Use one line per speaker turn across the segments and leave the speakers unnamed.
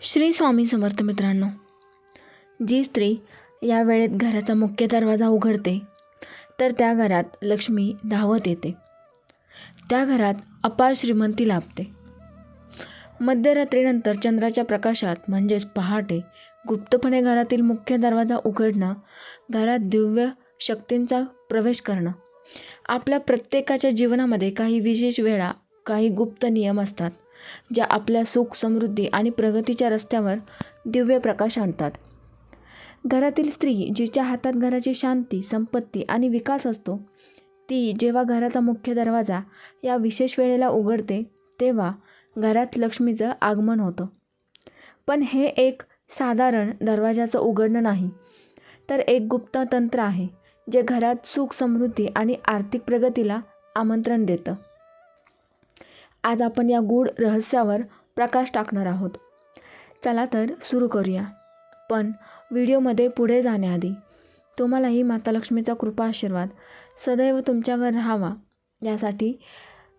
श्री स्वामी समर्थ मित्रांनो जी स्त्री या वेळेत घराचा मुख्य दरवाजा उघडते तर त्या घरात लक्ष्मी धावत येते. त्या घरात अपार श्रीमंती लाभते. मध्यरात्रीनंतर चंद्राच्या प्रकाशात म्हणजेच पहाटे गुप्तपणे घरातील मुख्य दरवाजा उघडणं घरात दिव्य शक्तींचा प्रवेश करणं आपल्या प्रत्येकाच्या जीवनामध्ये काही विशेष वेळा काही गुप्त नियम असतात. ज्या आपल्या सुख समृद्धी आणि प्रगतीच्या रस्त्यावर दिव्य प्रकाश आणतात. घरातील स्त्री जिच्या हातात घराची शांती संपत्ती आणि विकास असतो ती जेव्हा घराचा मुख्य दरवाजा या विशेष वेळेला उघडते तेव्हा घरात लक्ष्मीचं आगमन होतं. पण हे एक साधारण दरवाजाचं उघडणं नाही तर एक गुप्त तंत्र आहे जे घरात सुख समृद्धी आणि आर्थिक प्रगतीला आमंत्रण देतं. आज आपण या गूढ रहस्यावर प्रकाश टाकणार आहोत. चला तर सुरू करूया. पण व्हिडिओमध्ये पुढे जाण्याआधी तुम्हालाही माता लक्ष्मीचा कृपा आशीर्वाद सदैव तुमच्यावर राहावा. यासाठी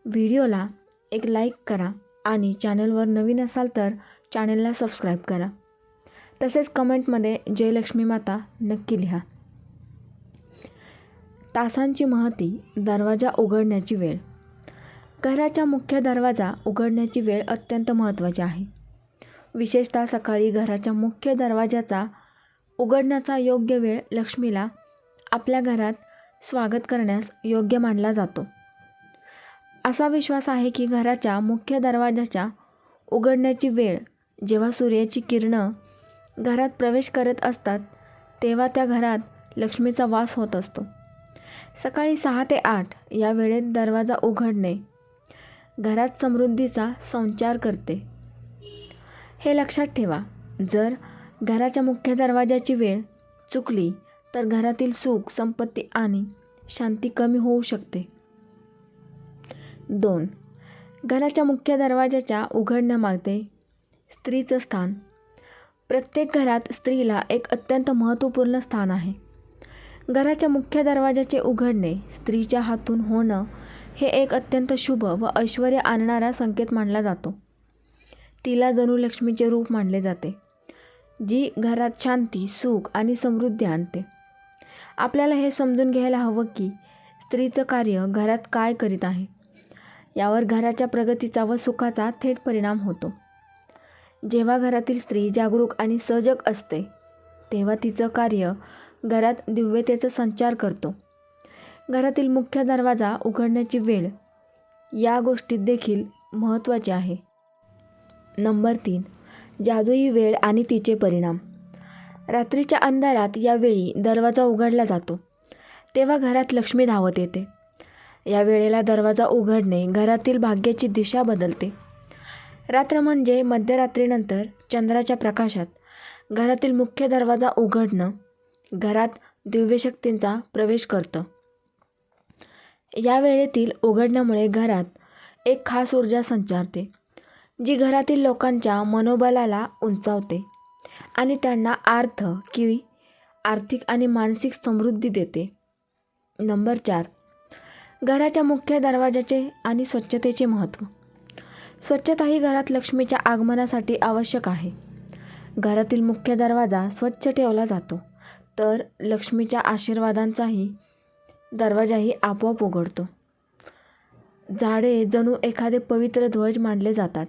व्हिडिओला एक लाईक करा आणि चॅनलवर नवीन असाल तर चॅनलला सबस्क्राईब करा. तसेच कमेंटमध्ये जय लक्ष्मी माता नक्की लिहा. तासांची महती दरवाजा उघडण्याची वेळ. घराच्या मुख्य दरवाजा उघडण्याची वेळ अत्यंत महत्त्वाची आहे. विशेषतः सकाळी घराच्या मुख्य दरवाजाचा उघडण्याचा योग्य वेळ लक्ष्मीला आपल्या घरात स्वागत करण्यास योग्य मानला जातो. असा विश्वास आहे की घराच्या मुख्य दरवाजाच्या उघडण्याची वेळ जेव्हा सूर्याची किरणं घरात प्रवेश करत असतात तेव्हा त्या घरात लक्ष्मीचा वास होत असतो. सकाळी सहा ते आठ या वेळेत दरवाजा उघडणे घरात समृद्धीचा संचार करते. हे लक्षात ठेवा जर घराच्या मुख्य दरवाजाची वेळ चुकली तर घरातील सुख संपत्ती आणि शांती कमी होऊ शकते. दोन घराच्या मुख्य दरवाजाच्या उघडण्यामागते स्त्रीचं स्थान. प्रत्येक घरात स्त्रीला एक अत्यंत महत्त्वपूर्ण स्थान आहे. घराच्या मुख्य दरवाजाचे उघडणे स्त्रीच्या हातून होणं हे एक अत्यंत शुभ व ऐश्वर आणणारा संकेत मानला जातो. तिला जणू लक्ष्मीचे रूप मानले जाते जी घरात शांती सुख आणि समृद्धी आणते. आपल्याला हे समजून घ्यायला हवं की स्त्रीचं कार्य घरात काय करीत आहे? यावर घराच्या प्रगतीचा व सुखाचा थेट परिणाम होतो. जेव्हा घरातील स्त्री जागरूक आणि सजग असते तेव्हा तिचं कार्य घरात दिव्यतेचा संचार करतो. घरातील मुख्य दरवाजा उघडण्याची वेळ या गोष्टीत देखील महत्त्वाची आहे. नंबर तीन जादुई वेळ आणि तिचे परिणाम. रात्रीच्या अंधारात यावेळी दरवाजा उघडला जातो तेव्हा घरात लक्ष्मी धावत येते. या वेळेला दरवाजा उघडणे घरातील भाग्याची दिशा बदलते. रात्र म्हणजे मध्यरात्रीनंतर चंद्राच्या प्रकाशात घरातील मुख्य दरवाजा उघडणं घरात दिव्यशक्तींचा प्रवेश करतं. या वेळेतील उघडण्यामुळे घरात एक खास ऊर्जा संचारते जी घरातील लोकांच्या मनोबलाला उंचावते आणि त्यांना अर्थ की आर्थिक आणि मानसिक समृद्धी देते. नंबर चार. घराच्या मुख्य दरवाजाचे आणि स्वच्छतेचे महत्त्व. स्वच्छता ही घरात लक्ष्मीच्या आगमनासाठी आवश्यक आहे. घरातील मुख्य दरवाजा स्वच्छ ठेवला जातो तर लक्ष्मीच्या आशीर्वादांचाही दरवाजाही आपोआप उघडतो. झाडे जणू एखादे पवित्र ध्वज मानले जातात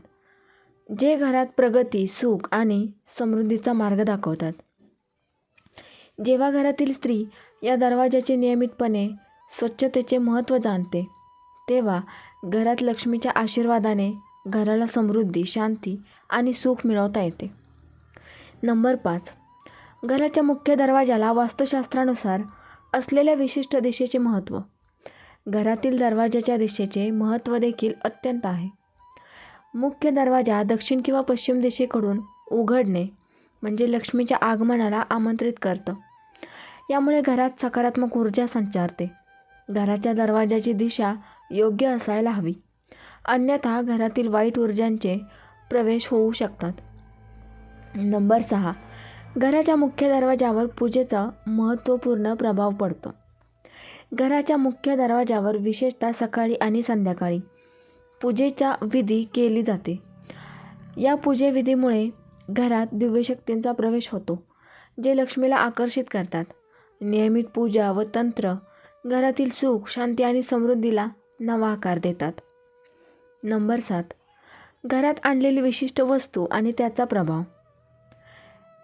जे घरात प्रगती सुख आणि समृद्धीचा मार्ग दाखवतात. जेव्हा घरातील स्त्री या दरवाजाचे नियमितपणे स्वच्छतेचे महत्त्व जाणते तेव्हा घरात लक्ष्मीच्या आशीर्वादाने घराला समृद्धी शांती आणि सुख मिळवता येते. नंबर पाच. घराच्या मुख्य दरवाजाला वास्तुशास्त्रानुसार असलेल्या विशिष्ट दिशेचे महत्त्व. घरातील दरवाजाच्या दिशेचे महत्त्व देखील अत्यंत आहे. मुख्य दरवाजा दक्षिण किंवा पश्चिम दिशेकडून उघडणे म्हणजे लक्ष्मीच्या आगमनाला आमंत्रित करतं. यामुळे घरात सकारात्मक ऊर्जा संचारते. घराच्या दरवाजाची दिशा योग्य असायला हवी. अन्यथा घरातील वाईट ऊर्जांचे प्रवेश होऊ शकतात. नंबर सहा. घराच्या मुख्य दरवाजावर पूजेचा महत्त्वपूर्ण प्रभाव पडतो. घराच्या मुख्य दरवाजावर विशेषतः सकाळी आणि संध्याकाळी पूजेचा विधी केली जाते. या पूजेविधीमुळे घरात दिव्यशक्तींचा प्रवेश होतो जे लक्ष्मीला आकर्षित करतात. नियमित पूजा व तंत्र घरातील सुख शांती आणि समृद्धीला नवा आकार देतात. नंबर सात. घरात आणलेली विशिष्ट वस्तू आणि त्याचा प्रभाव.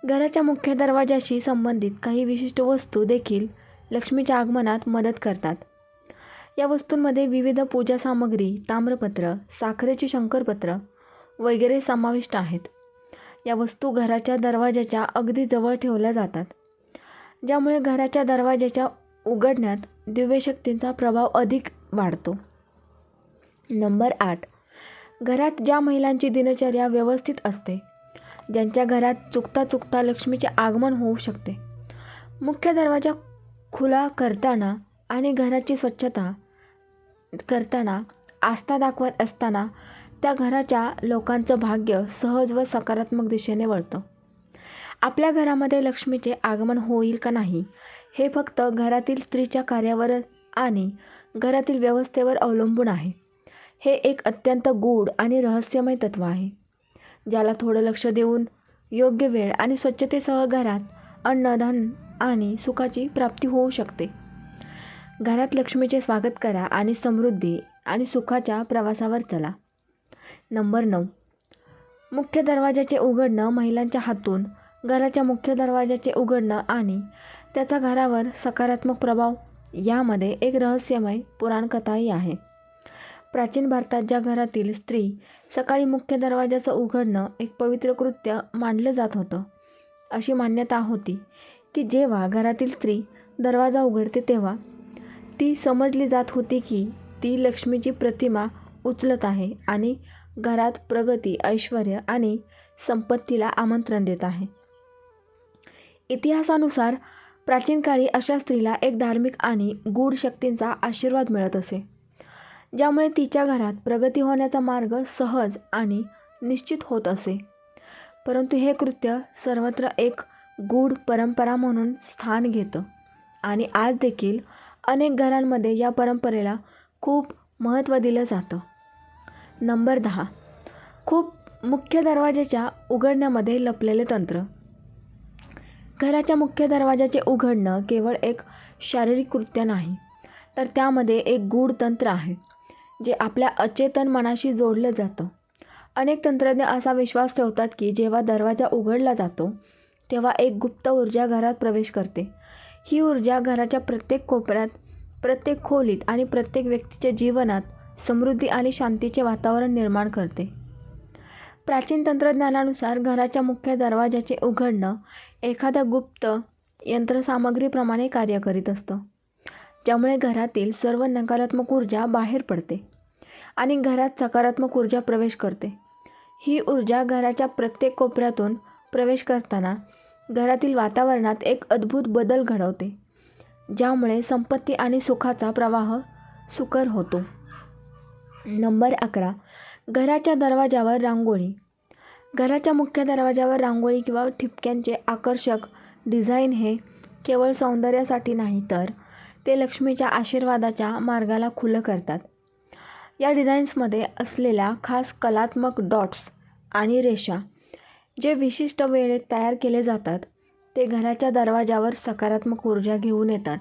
घराच्या मुख्य दरवाजाशी संबंधित काही विशिष्ट वस्तू देखील लक्ष्मीच्या आगमनात मदत करतात. या वस्तूंमध्ये विविध पूजा सामग्री ताम्रपत्र साखरेचे शंकरपत्र वगैरे समाविष्ट आहेत. या वस्तू घराच्या दरवाजाच्या अगदी जवळ ठेवल्या जातात ज्यामुळे घराच्या दरवाजाच्या उघडण्यात दिव्यशक्तींचा प्रभाव अधिक वाढतो. नंबर आठ. घरात ज्या महिलांची दिनचर्या व्यवस्थित असते ज्यांच्या घरात चुकता चुकता लक्ष्मीचे आगमन होऊ शकते. मुख्य दरवाजा खुला करताना आणि घराची स्वच्छता करताना आस्था दाखवत असताना त्या घराच्या लोकांचं भाग्य सहज व सकारात्मक दिशेने वळतं. आपल्या घरामध्ये लक्ष्मीचे आगमन होईल का नाही हे फक्त घरातील स्त्रीच्या कार्यावर आणि घरातील व्यवस्थेवर अवलंबून आहे. हे एक अत्यंत गूढ आणि रहस्यमय तत्व आहे. ज्याला थोडं लक्ष देऊन योग्य वेळ आणि स्वच्छतेसह घरात अन्नधन आणि सुखाची प्राप्ती होऊ शकते. घरात लक्ष्मीचे स्वागत करा आणि समृद्धी आणि सुखाच्या प्रवासावर चला. नंबर नऊ. मुख्य दरवाजाचे उघडणं महिलांच्या हातून घराच्या मुख्य दरवाजाचे उघडणं आणि त्याचा घरावर सकारात्मक प्रभाव यामध्ये एक रहस्यमय पुराणकथाही आहे. प्राचीन भारतात ज्या घरातील स्त्री सकाळी मुख्य दरवाजाचं उघडणं एक पवित्र कृत्य मानलं जात होतं. अशी मान्यता होती की जेव्हा घरातील स्त्री दरवाजा उघडते तेव्हा ती समजली जात होती की ती लक्ष्मीची प्रतिमा उचलत आहे आणि घरात प्रगती ऐश्वर आणि संपत्तीला आमंत्रण देत आहे. इतिहासानुसार प्राचीन काळी अशा स्त्रीला एक धार्मिक आणि गूढ शक्तींचा आशीर्वाद मिळत असे. ज्यामुळे तिच्या घरात प्रगती होण्याचा मार्ग सहज आणि निश्चित होत असे. परंतु हे कृत्य सर्वत्र एक गूढ परंपरा म्हणून स्थान घेतं आणि आज देखील अनेक घरांमध्ये या परंपरेला खूप महत्त्व दिलं जातं. नंबर दहा. खूप मुख्य दरवाजाच्या उघडण्यामध्ये लपलेले तंत्र. घराच्या मुख्य दरवाजाचे उघडणं केवळ एक शारीरिक कृत्य नाही तर त्यामध्ये एक गूढ तंत्र आहे. जे आपल्या अचेतन मनाशी जोडलं जातं. अनेक तंत्रज्ञ असा विश्वास ठेवतात की जेव्हा दरवाजा उघडला जातो तेव्हा एक गुप्त ऊर्जा घरात प्रवेश करते. ही ऊर्जा घराच्या प्रत्येक कोपऱ्यात प्रत्येक खोलीत आणि प्रत्येक व्यक्तीच्या जीवनात समृद्धी आणि शांतीचे वातावरण निर्माण करते. प्राचीन तंत्रज्ञानानुसार घराच्या मुख्य दरवाजाचे उघडणं एखाद्या गुप्त यंत्रसामग्रीप्रमाणे कार्य करीत असतं. ज्यामुळे घरातील सर्व नकारात्मक ऊर्जा बाहेर पडते आणि घरात सकारात्मक ऊर्जा प्रवेश करते. ही ऊर्जा घराच्या प्रत्येक कोपऱ्यातून प्रवेश करताना घरातील वातावरणात एक अद्भुत बदल घडवते ज्यामुळे संपत्ती आणि सुखाचा प्रवाह सुकर होतो. नंबर अकरा. घराच्या दरवाजावर रांगोळी. घराच्या मुख्य दरवाजावर रांगोळी किंवा ठिपक्यांचे आकर्षक डिझाईन हे केवळ सौंदर्यासाठी नाही तर ते लक्ष्मीच्या आशीर्वादाच्या मार्गाला खुलं करतात. या डिझाईन्समध्ये असलेल्या खास कलात्मक डॉट्स आणि रेषा जे विशिष्ट वेळेत तयार केले जातात ते घराच्या दरवाजावर सकारात्मक ऊर्जा घेऊन येतात.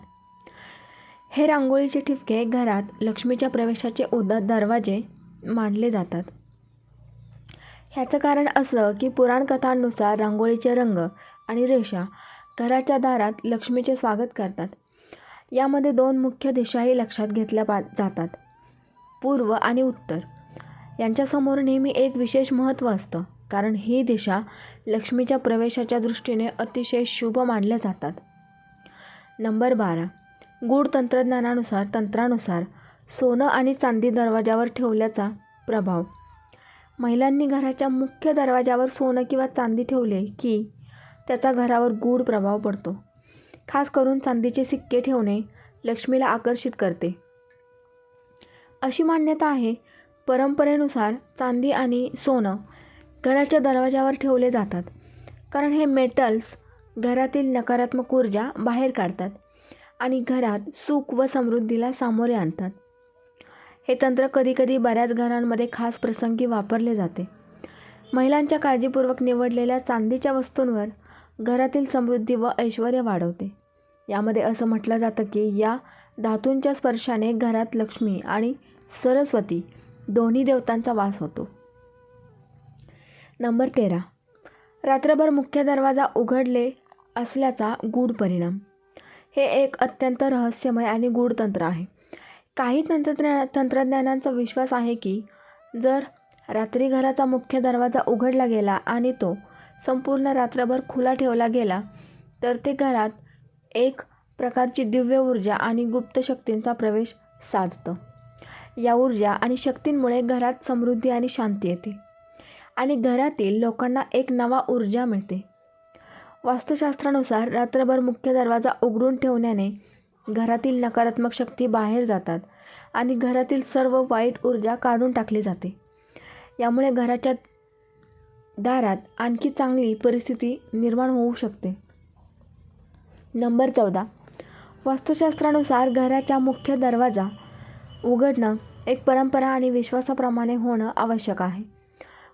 हे रांगोळीचे ठिपके घरात लक्ष्मीच्या प्रवेशाचे उद दरवाजे मानले जातात. ह्याचं कारण असं की पुराणकथांनुसार रांगोळीचे रंग आणि रेषा घराच्या दारात लक्ष्मीचे स्वागत करतात. यामध्ये दोन मुख्य दिशाही लक्षात घेतल्या पा जातात. पूर्व आणि उत्तर. यांच्यासमोर नेहमी एक विशेष महत्त्व असतं कारण ही दिशा लक्ष्मीच्या प्रवेशाच्या दृष्टीने अतिशय शुभ मानल्या जातात. नंबर बारा. गूढ तंत्रज्ञानानुसार तंत्रानुसार सोनं आणि चांदी दरवाजावर ठेवल्याचा प्रभाव. महिलांनी घराच्या मुख्य दरवाजावर सोनं किंवा चांदी ठेवले की त्याचा घरावर गूढ प्रभाव पडतो. खास करून चांदीचे सिक्के ठेवणे लक्ष्मीला आकर्षित करते. अशी मान्यता आहे परंपरेनुसार चांदी आणि सोनं घराच्या दरवाजावर ठेवले जातात कारण हे मेटल्स घरातील नकारात्मक ऊर्जा बाहेर काढतात आणि घरात सुख व समृद्धीला सामोरे आणतात. हे तंत्र कधीकधी बऱ्याच घरांमध्ये खास प्रसंगी वापरले जाते. महिलांच्या काळजीपूर्वक निवडलेल्या चांदीच्या वस्तूंवर घरातील समृद्धी व ऐश्वर वाढवते. यामध्ये असं म्हटलं जातं की या धातूंच्या स्पर्शाने घरात लक्ष्मी आणि सरस्वती दोन्ही देवतांचा वास होतो. नंबर तेरा. रात्रभर मुख्य दरवाजा उघडले असल्याचा गूढ परिणाम. हे एक अत्यंत रहस्यमय आणि गूढ तंत्र आहे. काही तंत्रज्ञा तंत्रज्ञानांचा विश्वास आहे की जर रात्री घराचा मुख्य दरवाजा उघडला गेला आणि तो संपूर्ण रात्रभर खुला ठेवला गेला तर ते घरात एक प्रकारची दिव्य ऊर्जा आणि गुप्त शक्तींचा प्रवेश साधतं. या ऊर्जा आणि शक्तींमुळे घरात समृद्धी आणि शांती येते आणि घरातील लोकांना एक नवा ऊर्जा मिळते. वास्तुशास्त्रानुसार रात्रभर मुख्य दरवाजा उघडून ठेवण्याने घरातील नकारात्मक शक्ती बाहेर जातात आणि घरातील सर्व वाईट ऊर्जा काढून टाकली जाते. यामुळे घराच्या दारात आणखी चांगली परिस्थिती निर्माण होऊ शकते. नंबर चौदा. वास्तुशास्त्रानुसार घराचा मुख्य दरवाजा उघडणं एक परंपरा आणि विश्वासाप्रमाणे होणं आवश्यक आहे.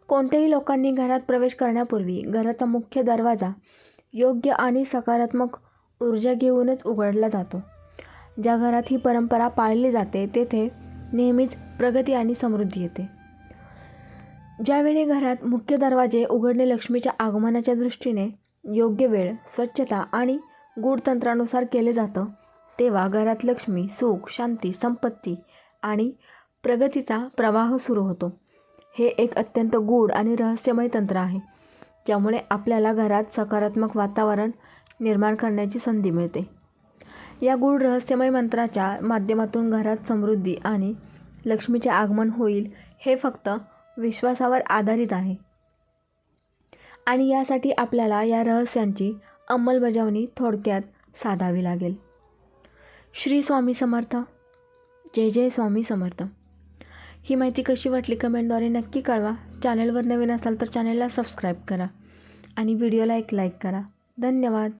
कोणत्याही लोकांनी घरात प्रवेश करण्यापूर्वी घराचा मुख्य दरवाजा योग्य आणि सकारात्मक ऊर्जा घेऊनच उघडला जातो. ज्या घरात ही परंपरा पाळली जाते तेथे नेहमीच प्रगती आणि समृद्धी येते. ज्यावेळी घरात मुख्य दरवाजे उघडणे लक्ष्मीच्या आगमनाच्या दृष्टीने योग्य वेळ स्वच्छता आणि गूढतंत्रानुसार केले जातं तेव्हा घरात लक्ष्मी सुख शांती संपत्ती आणि प्रगतीचा प्रवाह सुरू होतो. हे एक अत्यंत गूढ आणि रहस्यमय तंत्र आहे ज्यामुळे आपल्याला घरात सकारात्मक वातावरण निर्माण करण्याची संधी मिळते. या गूढ रहस्यमय मंत्राच्या माध्यमातून घरात समृद्धी आणि लक्ष्मीचे आगमन होईल हे फक्त विश्वासावर आधारित आहे. आणि यासाठी आपल्याला या रहस्यांची अंमलबजावणी थोडक्यात साधावी लागेल. श्री स्वामी समर्थ. जय जय स्वामी समर्थ. ही माहिती कशी वाटली कमेंटद्वारे नक्की कळवा. चॅनलवर नवीन असाल तर चॅनलला सबस्क्राईब करा. आणि व्हिडिओला एक लाईक करा. धन्यवाद.